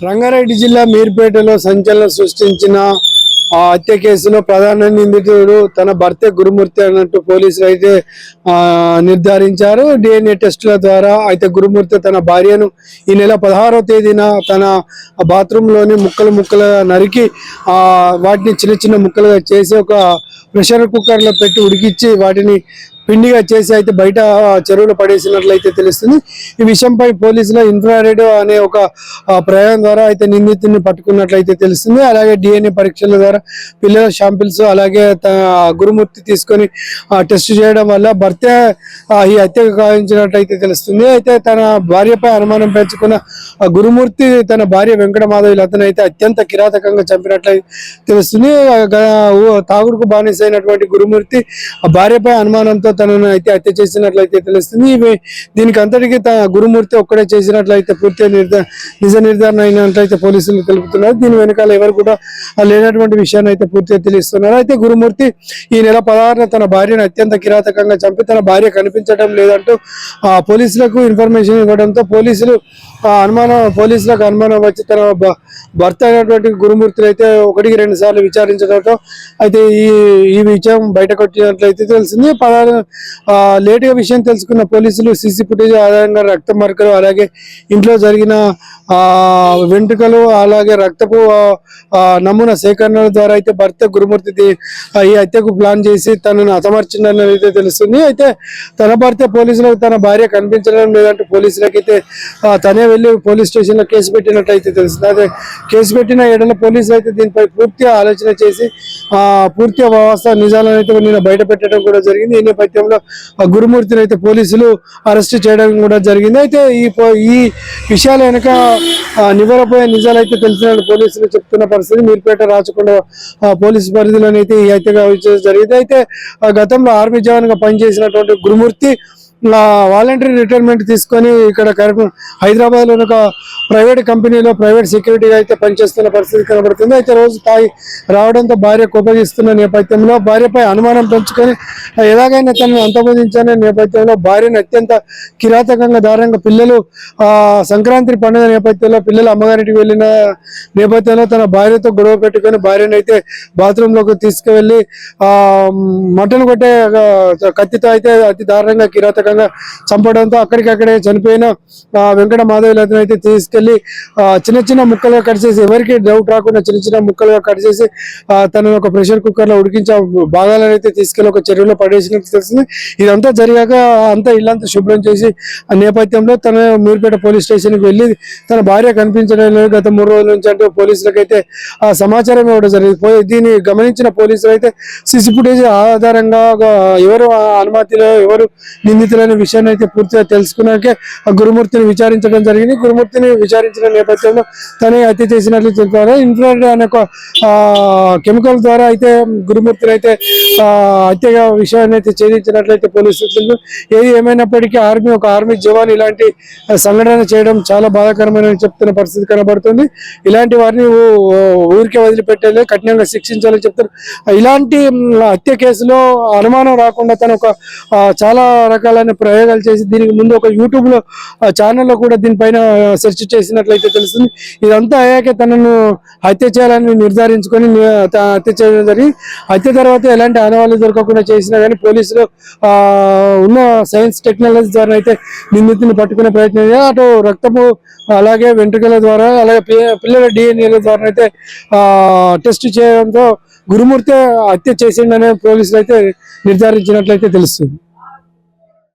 రంగారెడ్డి జిల్లా మీర్పేటలో సంచలనం సృష్టించిన ఆ హత్య కేసులో ప్రధాన నిందితుడు తన భర్త గురుమూర్తి అన్నట్టు పోలీసులు అయితే నిర్ధారించారు. డిఎన్ఏ టెస్టుల ద్వారా అయితే గురుమూర్తి తన భార్యను ఈ నెల పదహారవ తేదీన తన బాత్రూంలోని ముక్కలు ముక్కలుగా నరికి వాటిని చిన్న చిన్న ముక్కలుగా చేసి ఒక ప్రెషర్ కుక్కర్లో పెట్టి ఉడికిచ్చి వాటిని పిండిగా చేసి అయితే బయట చెరువులో పడేసినట్లయితే తెలుస్తుంది. ఈ విషయంపై పోలీసులు ఇన్ఫ్రారెడ్ అనే ఒక ప్రయాణం ప్రయోగం ద్వారా అయితే నిందితుడిని పట్టుకున్నట్లయితే తెలుస్తుంది. అలాగే డిఎన్ఏ పరీక్షల ద్వారా పిల్లల శాంపిల్స్ అలాగే గురుమూర్తి తీసుకొని ఆ, టెస్ట్ చేయడం వల్ల భర్త ఈ హత్యకు గావించినట్లయితే తెలుస్తుంది. అయితే తన భార్యపై అనుమానం పెంచుకున్న ఆ గురుమూర్తి తన భార్య వెంకటమాధవి అతను అయితే అత్యంత కిరాతకంగా చంపినట్లయితే తెలుస్తుంది. తాగుడుకు బానిసైనటువంటి గురుమూర్తి ఆ భార్యపై అనుమానంతో తనను అయితే హత్య చేసినట్లయితే తెలుస్తుంది. ఇవి దీనికి అంతటికీ తన గురుమూర్తి ఒక్కడే చేసినట్లయితే పూర్తి నిజ నిర్ధారణ అయినట్లయితే పోలీసులు తెలుపుతున్నారు. దీని వెనకాల ఎవరు కూడా లేనటువంటి విషయాన్ని అయితే పూర్తిగా తెలుస్తున్నారు. అయితే గురుమూర్తి ఈ నెల పదహారున తన భార్యను అత్యంత కిరాతకంగా చంపి తన భార్య కనిపించడం లేదంటూ ఆ పోలీసులకు ఇన్ఫర్మేషన్ ఇవ్వడంతో పోలీసులు ఆ అనుమానం పోలీసులకు అనుమానం వచ్చి తన భ- భర్త అయినటువంటి గురుమూర్తులు అయితే ఒకటికి రెండు సార్లు విచారించడంతో అయితే ఈ ఈ విషయం బయటకొచ్చినట్లయితే తెలిసింది పదహారు లేటుగా విషయం తెలుసుకున్న పోలీసులు సీసీ ఫుటేజ్ ఆధారంగా రక్త మరకలు అలాగే ఇంట్లో జరిగిన ఆ వెంట్రుకలు అలాగే రక్తపు ఆ, నమూనా సేకరణల ద్వారా అయితే భర్త గురుమూర్తి ఈ హత్యకు ప్లాన్ చేసి తనను అతమర్చిందని అయితే తెలుస్తుంది. అయితే తన భర్త పోలీసులకు తన భార్య కనిపించడం లేదంటే పోలీసులకైతే తనే వెళ్ళి పోలీస్ స్టేషన్లో కేసు పెట్టినట్టయితే తెలుస్తుంది. అదే కేసు పెట్టిన ఏడల పోలీసులు అయితే దీనిపై పూర్తిగా ఆలోచన చేసి ఆ పూర్తి వ్యవస్థ నిజాలను అయితే నిన్న బయట పెట్టడం కూడా జరిగింది. ఈ నేపథ్యంలో ఆ గురుమూర్తిని అయితే పోలీసులు అరెస్ట్ చేయడం కూడా జరిగింది. అయితే ఈ ఈ విషయాల వెనక నివరపోయే నిజాలు అయితే తెలిసిన పోలీసులు చెప్తున్న పరిస్థితి మీరుపేట రాచకొండ ఆ, పోలీసు పరిధిలోనైతే అయితే ఈ హత్యగా జరిగింది. అయితే గతంలో ఆర్మీ జవాన్గా పనిచేసినటువంటి గురుమూర్తి వాలంటరీ రిటైర్మెంట్ తీసుకొని ఇక్కడ హైదరాబాద్లో హైదరాబాద్లో ఒక ప్రైవేట్ కంపెనీలో ప్రైవేట్ సెక్యూరిటీగా అయితే పనిచేస్తున్న పరిస్థితి కనబడుతుంది. అయితే రోజు తాగి రావడంతో భార్య కోపగిస్తున్న నేపథ్యంలో భార్యపై అనుమానం పెంచుకొని ఎలాగైనా తనను అంతమోదించాలనే నేపథ్యంలో భార్యను అత్యంత కిరాతకంగా దారుణంగా పిల్లలు ఆ సంక్రాంతి పండుగ నేపథ్యంలో పిల్లలు అమ్మగారింటికి వెళ్ళిన నేపథ్యంలో తన భార్యతో గొడవ పెట్టుకొని భార్యను అయితే బాత్రూమ్లోకి తీసుకువెళ్ళి ఆ మటన్ కొట్టే కత్తితో అయితే అతి దారుణంగా కిరాతకంగా చంపడంతో అక్కడికక్కడే చనిపోయిన వెంకట మాధవి అయితే తీసుకెళ్ళి ఆ, చిన్న చిన్న ముక్కలుగా కట్ చేసి ఎవరికి డౌట్ రాకుండా చిన్న చిన్న ముక్కలుగా కట్ చేసి తనను ఒక ప్రెషర్ కుక్కర్లో ఉడికించి భాగాలను అయితే తీసుకెళ్ళి ఒక చెరువులో పడేసినట్టు తెలిసింది. ఇదంతా జరిగాక అంతా ఇల్లంతా శుభ్రం చేసి ఆ నేపథ్యంలో తన మీరుపేట పోలీస్ స్టేషన్కి వెళ్ళి తన భార్య కనిపించడం లేదు గత మూడు రోజుల నుంచి అంటూ పోలీసులకైతే ఆ సమాచారం ఇవ్వడం జరిగింది. పోయి దీన్ని గమనించిన పోలీసులు అయితే సిసి ఫుటేజ్ ఆధారంగా ఎవరు ఆ అనుమతిలో ఎవరు నిందితులనే విషయాన్ని అయితే పూర్తిగా తెలుసుకున్నాకే ఆ గురుమూర్తిని విచారించడం జరిగింది. గురుమూర్తిని విచారించిన నేపథ్యంలో తనే హత్య చేసినట్లు తెలిపారు. ఇన్ఫ్రారెడ్ అనే ఒక కెమికల్ ద్వారా అయితే గురుమూర్తిని అయితే హత్య హత్యగా విషయాన్ని అయితే ఛేదించినట్లయితే పోలీసులు ఏది ఏమైనప్పటికీ ఆర్మీ ఒక ఆర్మీ జవాన్ ఇలాంటి సంఘటన చేయడం చాలా బాధాకరమైన చెప్తున్న పరిస్థితి కనబడుతుంది. ఇలాంటి వారిని ఊరికే వదిలిపెట్టేది కఠినంగా శిక్షించాలని చెప్తారు. ఇలాంటి హత్య కేసులో అనుమానం రాకుండా తను ఒక చాలా రకాల రకాలైన ప్రయోగాలు చేసి దీనికి ముందు ఒక యూట్యూబ్లో ఛానల్లో కూడా దీనిపైన సెర్చ్ చేసినట్లయితే తెలుస్తుంది. ఇదంతా అయ్యాకే తనను హత్య చేయాలని నిర్ధారించుకొని హత్య చేయడం జరిగింది. హత్య తర్వాత ఎలాంటి ఆనవాళ్ళు దొరకకుండా చేసినా కానీ పోలీసులు ఆ, ఉన్న సైన్స్ టెక్నాలజీ ద్వారా అయితే నిందితుని పట్టుకునే ప్రయత్నం అటు రక్తము అలాగే వెంట్రుకల ద్వారా అలాగే పిల్లల డిఎన్ఏల ద్వారా అయితే టెస్ట్ చేయడంతో గురుమూర్తి హత్య చేసిండనే పోలీసులు అయితే నిర్ధారించినట్లయితే తెలుస్తుంది.